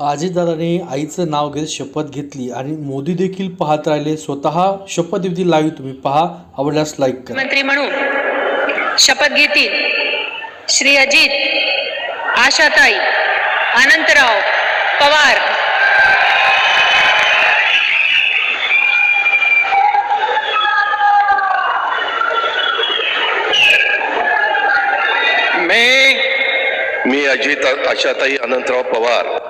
अजितदादांनी आईचं नाव घेत शपथ घेतली आणि मोदी देखील पाहत राहिले. स्वतः शपथविधी लाईव्ह तुम्ही पहा. आवडल्यास लाईक करा. मंत्री म्हणून शपथ घेतील श्री अजित आशाताई अनंतराव पवार. मी मी अजित आशाताई अनंतराव पवार.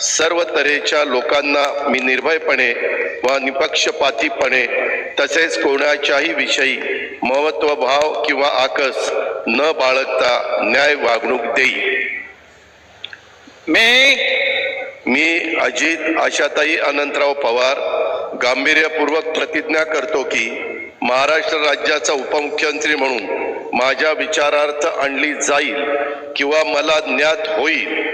सर्व तऱ्हेच्या लोकांना मी निर्भयपणे व निपक्षपातीपणे तसेच कोणाच्याही विषयी महत्वभाव किंवा आकस न बाळगता न्याय वागणूक देईन. मी मी अजित आशाताई अनंतराव पवार गांभीर्यपूर्वक प्रतिज्ञा करतो की महाराष्ट्र राज्याचा उपमुख्यमंत्री म्हणून माझ्या विचारार्थ आणली जाईल किंवा मला ज्ञात होईल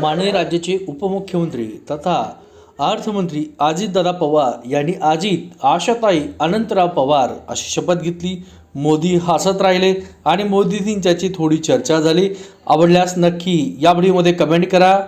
माननीय राज्याचे उपमुख्यमंत्री तथा अर्थमंत्री अजितदादा पवार यांनी अजित आशाताई अनंतराव पवार अशी शपथ घेतली. मोदी हसत राहिले आणि मोदीजींच्याची थोडी चर्चा झाली. आवडल्यास नक्की या व्हिडिओमध्ये कमेंट करा.